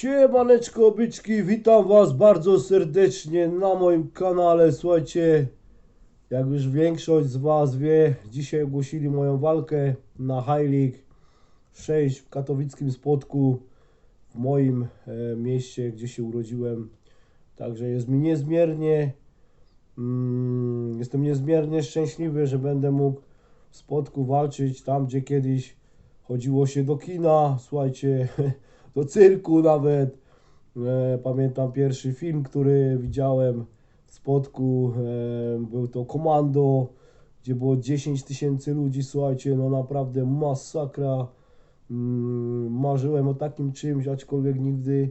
Siemaneczko byczki, witam was bardzo serdecznie na moim kanale. Słuchajcie, jak już większość z was wie, dzisiaj ogłosili moją walkę na High League 6 w katowickim spotku w moim e, mieście, gdzie się urodziłem. Także jest mi niezmiernie, mm, jestem niezmiernie szczęśliwy, że będę mógł w spotku walczyć tam, gdzie kiedyś chodziło się do kina, słuchajcie, do cyrku nawet. E, pamiętam pierwszy film, który widziałem w spotku, e, był to Komando, gdzie było 10 tysięcy ludzi, słuchajcie, no naprawdę masakra. Mm, marzyłem o takim czymś, aczkolwiek nigdy,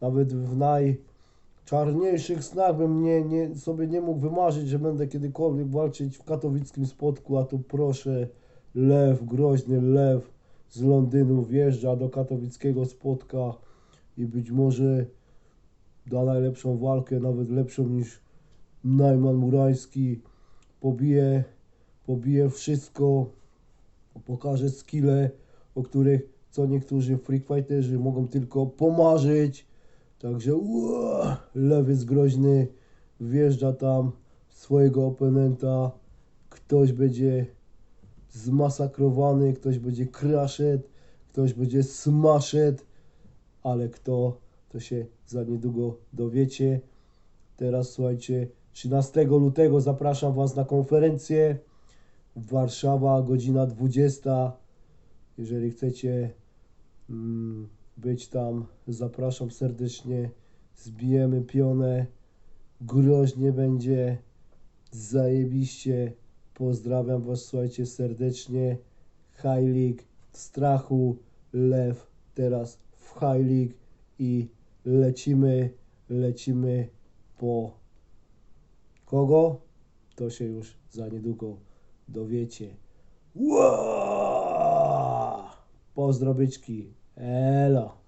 nawet w najczarniejszych snach bym nie, nie, sobie nie mógł wymarzyć, że będę kiedykolwiek walczyć w katowickim spotku, a tu proszę, lew, groźny lew z Londynu wjeżdża do katowickiego spotka i być może da najlepszą walkę, nawet lepszą niż Najman Murański. Pobije, pobije wszystko, pokaże skille, o których co niektórzy freak fighterzy mogą tylko pomarzyć. Także ua, lew jest groźny, wjeżdża tam swojego oponenta, ktoś będzie zmasakrowany, ktoś będzie crashed, ktoś będzie smashed, ale kto, to się za niedługo dowiecie. Teraz słuchajcie, 13 lutego zapraszam Was na konferencję. Warszawa, godzina 20. Jeżeli chcecie mm, być tam, zapraszam serdecznie. Zbijemy pionę. Groźnie będzie. Zajebiście. Pozdrawiam Was, słuchajcie, serdecznie. High League strachu. Lew teraz w High League i lecimy, lecimy po kogo? To się już za niedługo dowiecie. Ła! Pozdrowiczki. Elo.